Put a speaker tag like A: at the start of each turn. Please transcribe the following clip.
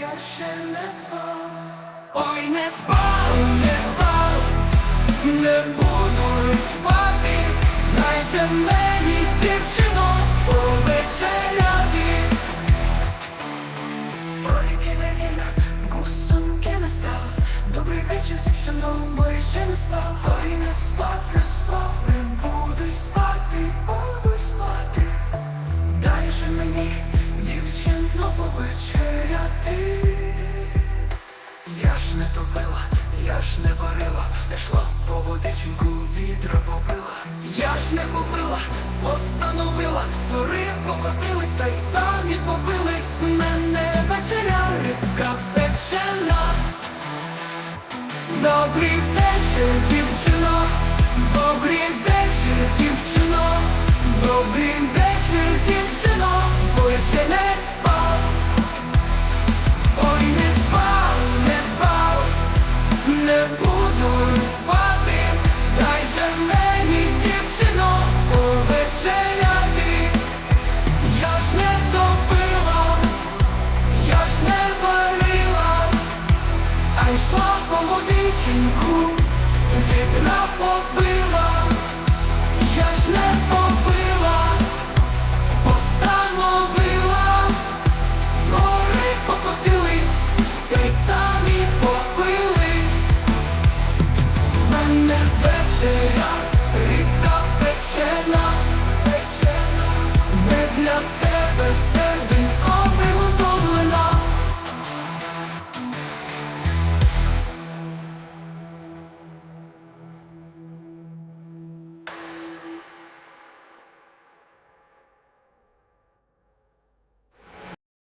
A: я ще не спав. Ой, не спав, не спав, не буду спати, дайся мені, дівчино, повечеряти. Ой, кінекіна, гусоньки не став, добрий вечір, дівчино, бо я ще не спав. Ой, не спав, я ж не варила, я йшла по водиченьку відра побила. Я ж не купила, постановила, зори покотились, та й самі побились. Мене вечеря, рибка печена. Добрий вечір, дівчино, добрий вечір, а йшла по водиченьку, вітра побила.